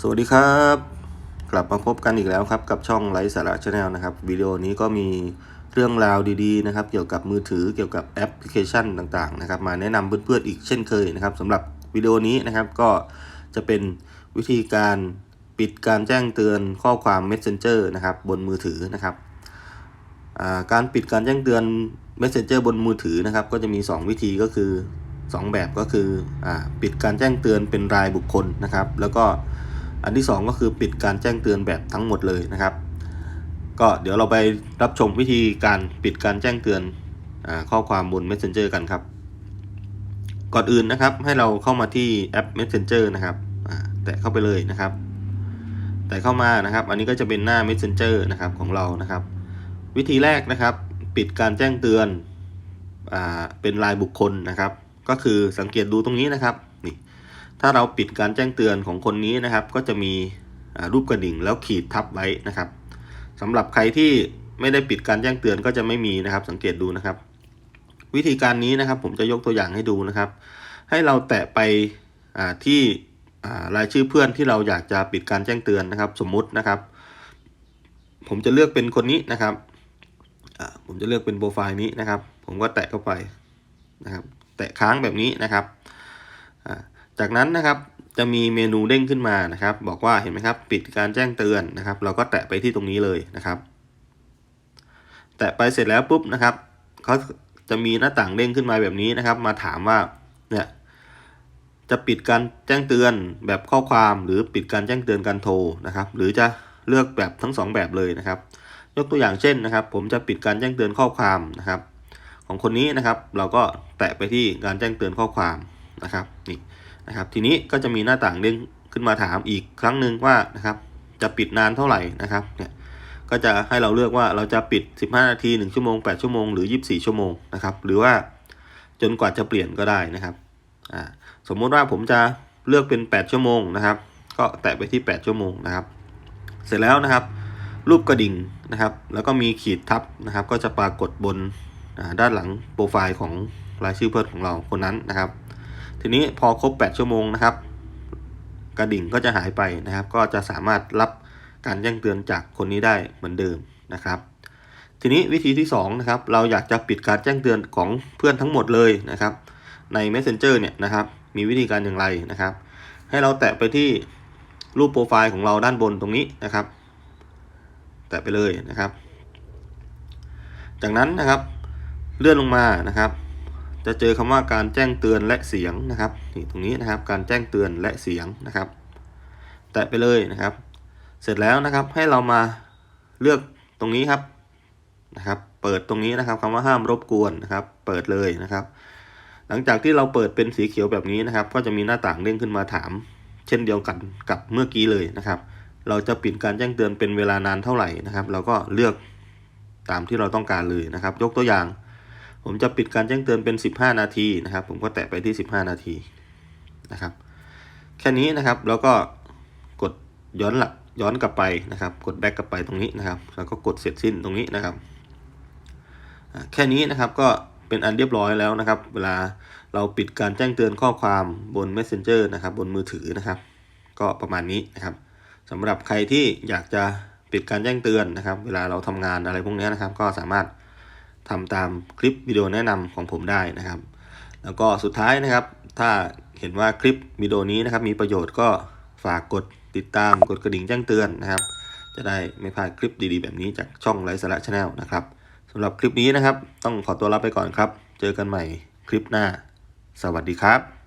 สวัสดีครับ กลับมาพบกันอีกแล้วครับกับช่องไลฟ์สาระชาแนลนะครับวิดีโอนี้ก็มีเรื่องราวดีๆนะครับ เกี่ยวกับมือถือเกี่ยวกับแอปพลิเคชันต่างๆนะครับ มาแนะนำเพื่อนๆอีกเช่นเคยนะครับสำหรับวิดีโอนี้นะครับก็จะเป็นวิธีการปิดการแจ้งเตือนข้อความ Messenger นะครับบนมือถือนะครับการปิดการแจ้งเตือน Messenger บนมือถือนะครับก็จะมี 2 วิธีก็คือ 2 แบบก็คืออปิดการแจ้งเตือนเป็นรายบุคคลนะครับ แล้วก็ อันที่ 2 ก็คือปิดการแจ้งเตือนแบบทั้งหมดเลยนะครับ ก็เดี๋ยวเราไปรับชมวิธีการปิดการแจ้งเตือนอข้อความบน Messenger กันครับ ก่อนอื่นนะครับให้เราเข้ามาที่แอป Messenger นะครับแตะเข้าไปเลยนะครับ แต่เข้ามานะครับ อันนี้ก็จะเป็นหน้า Messenger นะครับของเรานะครับ วิธีแรกนะครับ ปิดการแจ้งเตือนอเป็นรายบุคคลนะครับ ก็คือสังเกตดูตรงนี้นะครับ ถ้าเราปิดการแจ้งเตือนของคนนี้นะครับ ก็จะมีรูปกระดิ่งแล้วขีดทับไว้นะครับสำหรับใครที่ไม่ได้ปิดการแจ้งเตือนก็จะไม่มีนะครับ สังเกตดูนะครับ วิธีการนี้นะครับ ผมจะยกตัวอย่างให้ดูนะครับ ให้เราแตะไปที่รายชื่อเพื่อนที่เราอยากจะปิดการแจ้งเตือนนะครับ สมมุตินะครับ ผมจะเลือกเป็นคนนี้นะครับผมจะเลือกเป็นโปรไฟล์นี้นะครับ ผมก็แตะเข้าไปนะครับ แตะค้างแบบนี้นะครับ จากนั้นนะครับจะมีเมนูเด้งขึ้นมานะครับ บอกว่าเห็นไหมครับ ปิดการแจ้งเตือนนะครับ เราก็แตะไปที่ตรงนี้เลยนะครับ แตะไปเสร็จแล้วปุ๊บนะครับเขาจะมีหน้าต่างเด้งขึ้นมาแบบนี้นะครับ มาถามว่าเนี่ยจะปิดการแจ้งเตือนแบบข้อความหรือปิดการแจ้งเตือนการโทรนะครับ หรือจะเลือกแบบทั้งสองแบบเลยนะครับ ยกตัวอย่างเช่นนะครับ ผมจะปิดการแจ้งเตือนข้อความนะครับ ของคนนี้นะครับ เราก็แตะไปที่การแจ้งเตือนข้อความนะครับนี่ นะครับ ทีนี้ก็จะมีหน้าต่างเด้งขึ้นมาถามอีกครั้งหนึ่งว่านะครับ จะปิดนานเท่าไหร่นะครับเนี่ยก็จะให้เราเลือกว่าเราจะปิด 15 นาที 1 ชั่วโมง 8 ชั่วโมงหรือ 24 ชั่วโมงนะครับหรือว่าจนกว่าจะเปลี่ยนก็ได้นะครับอ่าสมมุติว่าผมจะเลือกเป็น 8 ชั่วโมงนะครับ ก็แตะไปที่ 8 ชั่วโมงนะครับ เสร็จแล้วนะครับ รูปกระดิ่งนะครับ แล้วก็มีขีดทับนะครับ ก็จะปรากฏบนด้านหลังโปรไฟล์ของรายชื่อเพื่อนของเราคนนั้นนะครับ ทีนี้พอครบ 8 ชั่วโมงนะครับ กระดิ่งก็จะหายไปนะครับ ก็จะสามารถรับการแจ้งเตือนจากคนนี้ได้เหมือนเดิมนะครับ ทีนี้วิธีที่2นะครับเราอยากจะปิดการแจ้งเตือนของเพื่อนทั้งหมดเลยนะครับ ใน Messenger เนี่ยนะครับมีวิธีการอย่างไรนะครับ ให้เราแตะไปที่รูปโปรไฟล์ของเราด้านบนตรงนี้นะครับ แตะไปเลยนะครับ จากนั้นนะครับเลื่อนลงมานะครับ จะเจอคำว่าการแจ้งเตือนและเสียงนะครับนี่ตรงนี้นะครับการแจ้งเตือนและเสียงนะครับ แตะไปเลยนะครับ เสร็จแล้วนะครับให้เรามาเลือกตรงนี้ครับนะครับ เปิดตรงนี้นะครับคำว่าห้ามรบกวนนะครับ เปิดเลยนะครับ หลังจากที่เราเปิดเป็นสีเขียวแบบนี้นะครับ ก็จะมีหน้าต่างเด้งขึ้นมาถาม เช่นเดียวกันกับเมื่อกี้เลยนะครับ เราจะปิดการแจ้งเตือนเป็นเวลานานเท่าไหร่นะครับ เราก็เลือกตามที่เราต้องการเลยนะครับ ยกตัวอย่าง ผมจะปิดการแจ้งเตือนเป็น 15 นาทีนะครับ ผมก็แตะไปที่ 15 นาทีนะครับ แค่นี้นะครับแล้วก็กดย้อนหลักย้อนกลับไปนะครับ กดแบ็กกลับไปตรงนี้นะครับ แล้วก็กดเสร็จสิ้นตรงนี้นะครับแค่นี้นะครับก็เป็นอันเรียบร้อยแล้วนะครับ เวลาเราปิดการแจ้งเตือนข้อความบน Messenger นะครับ บนมือถือนะครับ ก็ประมาณนี้นะครับสำหรับใครที่อยากจะปิดการแจ้งเตือนนะครับ เวลาเราทำงานอะไรพวกนี้นะครับ ก็สามารถ ทำตามคลิปวิดีโอแนะนำของผมได้นะครับ แล้วก็สุดท้ายนะครับ ถ้าเห็นว่าคลิปวิดีโอนี้นะครับ มีประโยชน์ก็ฝากกดติดตามกดกระดิ่งแจ้งเตือนนะครับ จะได้ไม่พลาดคลิปดีๆ แบบนี้จากช่องไลฟ์สาระชาแนลนะครับสำหรับคลิปนี้นะครับ ต้องขอตัวลาไปก่อนครับ เจอกันใหม่คลิปหน้า สวัสดีครับ